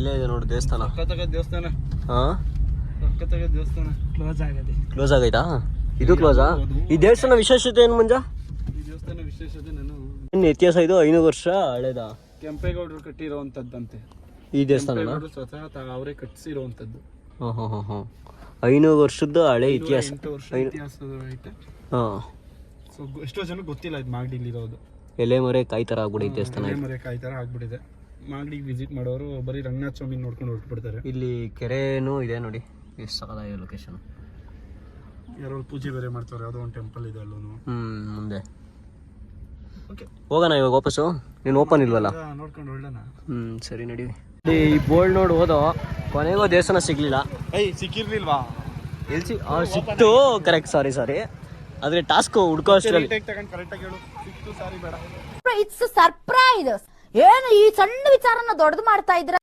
ಇಲ್ಲೇ ಇದೆ ನೋಡಿ ದೇವಸ್ಥಾನ. ದೇವಸ್ಥಾನ. ಹಾ ದೇವಸ್ಥಾನ. ಕ್ಲೋಸ್ ಆಗದೆ. ಕ್ಲೋಸ್ ಆಗೈತಾ? ಇದು ಕ್ಲೋಸಾ ಈ ದೇವಸ್ಥಾನ ವಿಶೇಷತೆ ಏನು ಮುಂಜಾ? ಈ ದೇವಸ್ಥಾನ ವಿಶೇಷತೆ ನಾನು ಇನ್ನು ಇತಿಹಾಸ ಇದು ಐನೂರು ವರ್ಷ ಹಳೇದ? ಕೆಂಪೇಗೌಡರು ಕಟ್ಟಿರೋವಂಥದ್ದಂತೆ. ಈ ದೇವಸ್ಥಾನ ಸ್ವತಃ ಅವರೇ ಕಟ್ಟಿಸಿರೋವಂಥದ್ದು. ಹಾಂ ಹಾಂ ಹಾಂ ಹಾಂ. ಐನೂರು ವರ್ಷದ ಹಳೆ ಇತಿಹಾಸ. ಹಾಂ. ಸೊ ಎಷ್ಟೋ ಜನ ಗೊತ್ತಿಲ್ಲ ಇದು ಮಾಗಡಿಲಿರೋದು. ಎಲೆ ಮರೆ ಕಾಯಿ ಥರ ಆಗ್ಬಿಡೈತೆ ದೇವಸ್ಥಾನ ಮರೆ ಕಾಯಿ ಥರ ಆಗ್ಬಿಟ್ಟಿದೆ ಮಾಗಡಿಗೆ ವಿಸಿಟ್ ಮಾಡೋರು ಬರೀ ರಂಗನಾಥ ಸ್ವಾಮಿ ನೋಡ್ಕೊಂಡು ಹೊರಟ್ಬಿಡ್ತಾರೆ. ಇಲ್ಲಿ ಕೆರೆನೂ ಇದೆ ನೋಡಿ ಎಷ್ಟು ಸಕಲಾಗಿದೆ ಲೊಕೇಶನ್ ಯಾರೋ ಪೂಜೆ ಬೇರೆ ಮಾಡ್ತಾರೆ ಯಾವುದೋ ಒಂದು ಟೆಂಪಲ್ ಇದೆ ಅಲ್ಲೂ. ಹ್ಞೂ ಮುಂದೆ. ಓಕೆ ಹೋಗೋಣ ಇವಾಗ ವಾಪಸ್ಸು? ನೀನು ಓಪನ್ ಇಲ್ವಲ್ಲ? ನೋಡ್ಕೊಂಡು ಹೊರಡೋಣ ಹ್ಞೂ ಸರಿ ನಡೀವಿ ಈ ಬೋರ್ಡ್ ನೋಡಿ ಹೋದೋ ಕೊನೆಗೂ ದೇವಸ್ಥಾನ ಸಿಗ್ಲಿಲ್ಲ. ಏಯ್ ಸಿಕ್ಕಿರ್ಲಿಲ್ವಾ? ಎಲ್ ಸಿ ಆ, ಸಿಕ್ತು ಕರೆಕ್ಟ್ ಸಾರಿ ಸಾರಿ ಆದರೆ ಟಾಸ್ಕ್ ಹುಡ್ಕೋ ಅಷ್ಟರಲ್ಲಿ. ತಗೊಂಡು ಕರೆಕ್ಟಾಗಿ ಹೇಳು. ಸಿಕ್ತು ಸಾರಿ ಬೇಡ. ಇಟ್ಸ್ ಸರ್ಪ್ರೈಸ್ ಏನು ಈ ಸಣ್ಣ ವಿಚಾರನ ದೊಡ್ಡದು ಮಾಡ್ತಾ ಇದ್ರ